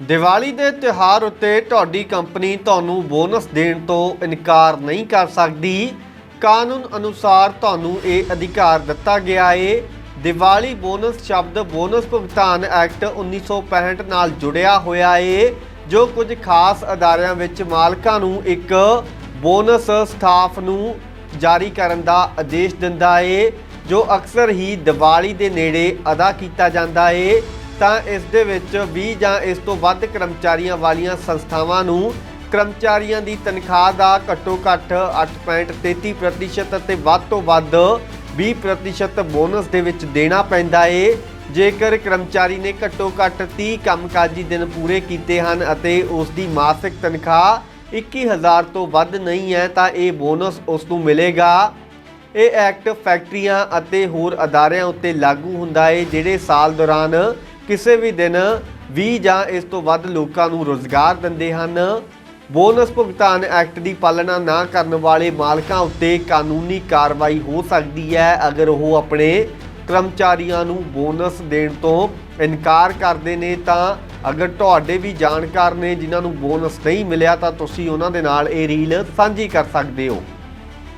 ਦੀਵਾਲੀ ਦੇ ਤਿਉਹਾਰ ਉੱਤੇ ਤੁਹਾਡੀ ਕੰਪਨੀ ਤੁਹਾਨੂੰ ਬੋਨਸ ਦੇਣ ਤੋਂ ਇਨਕਾਰ ਨਹੀਂ ਕਰ ਸਕਦੀ। ਕਾਨੂੰਨ ਅਨੁਸਾਰ ਤੁਹਾਨੂੰ ਇਹ ਅਧਿਕਾਰ ਦਿੱਤਾ ਗਿਆ ਏ। ਦੀਵਾਲੀ ਬੋਨਸ ਸ਼ਬਦ ਬੋਨਸ ਭੁਗਤਾਨ ਐਕਟ 1965 ਨਾਲ ਜੁੜਿਆ ਹੋਇਆ ਏ, ਜੋ ਕੁਝ ਖਾਸ ਅਦਾਰਿਆਂ ਵਿੱਚ ਮਾਲਕਾਂ ਨੂੰ ਇੱਕ ਬੋਨਸ ਸਟਾਫ ਨੂੰ ਜਾਰੀ ਕਰਨ ਦਾ ਆਦੇਸ਼ ਦਿੰਦਾ ਏ, ਜੋ ਅਕਸਰ ਹੀ ਦੀਵਾਲੀ ਦੇ ਨੇੜੇ ਅਦਾ ਕੀਤਾ ਜਾਂਦਾ ਏ। ਤਾਂ ਇਸ ਦੇ ਵਿੱਚ 20 ਜਾਂ ਇਸ ਤੋਂ ਵੱਧ ਕਰਮਚਾਰੀਆਂ ਵਾਲੀਆਂ ਸੰਸਥਾਵਾਂ ਨੂੰ ਕਰਮਚਾਰੀਆਂ ਦੀ ਤਨਖਾਹ ਦਾ ਘੱਟੋ ਘੱਟ 8.33% ਅਤੇ ਵੱਧ ਤੋਂ ਵੱਧ 20% ਬੋਨਸ ਦੇ ਵਿੱਚ ਦੇਣਾ ਪੈਂਦਾ ਏ। ਜੇਕਰ ਕਰਮਚਾਰੀ ਨੇ ਘੱਟੋ ਘੱਟ 30 ਕੰਮਕਾਜੀ ਦਿਨ ਪੂਰੇ ਕੀਤੇ ਹਨ ਅਤੇ ਉਸ ਦੀ ਮਾਸਿਕ ਤਨਖਾਹ 21000 ਤੋਂ ਵੱਧ ਨਹੀਂ ਹੈ, ਤਾਂ ਇਹ ਬੋਨਸ ਉਸ ਨੂੰ ਮਿਲੇਗਾ। ਇਹ ਐਕਟ ਫੈਕਟਰੀਆਂ ਅਤੇ ਹੋਰ ਅਦਾਰਿਆਂ ਉੱਤੇ ਲਾਗੂ ਹੁੰਦਾ ਏ, ਜਿਹੜੇ ਸਾਲ ਦੌਰਾਨ ਕਿਸੇ ਵੀ ਦਿਨ 20 ਜਾਂ ਇਸ ਤੋਂ ਵੱਧ ਲੋਕਾਂ ਨੂੰ ਰੋਜ਼ਗਾਰ ਦਿੰਦੇ ਹਨ। ਬੋਨਸ ਭੁਗਤਾਨ ਐਕਟ ਦੀ ਪਾਲਣਾ ਨਾ ਕਰਨ ਵਾਲੇ ਮਾਲਕਾਂ ਉੱਤੇ ਕਾਨੂੰਨੀ ਕਾਰਵਾਈ ਹੋ ਸਕਦੀ ਹੈ, ਅਗਰ ਉਹ ਆਪਣੇ ਕਰਮਚਾਰੀਆਂ ਨੂੰ ਬੋਨਸ ਦੇਣ ਤੋਂ ਇਨਕਾਰ ਕਰਦੇ ਨੇ ਤਾਂ ਅਗਰ ਤੁਹਾਡੇ ਵੀ ਜਾਣਕਾਰ ਨੇ ਜਿਨ੍ਹਾਂ ਨੂੰ ਬੋਨਸ ਨਹੀਂ ਮਿਲਿਆ ਤਾਂ ਤੁਸੀਂ ਉਹਨਾਂ ਦੇ ਨਾਲ ਇਹ ਰੀਲ ਸਾਂਝੀ ਕਰ ਸਕਦੇ ਹੋ।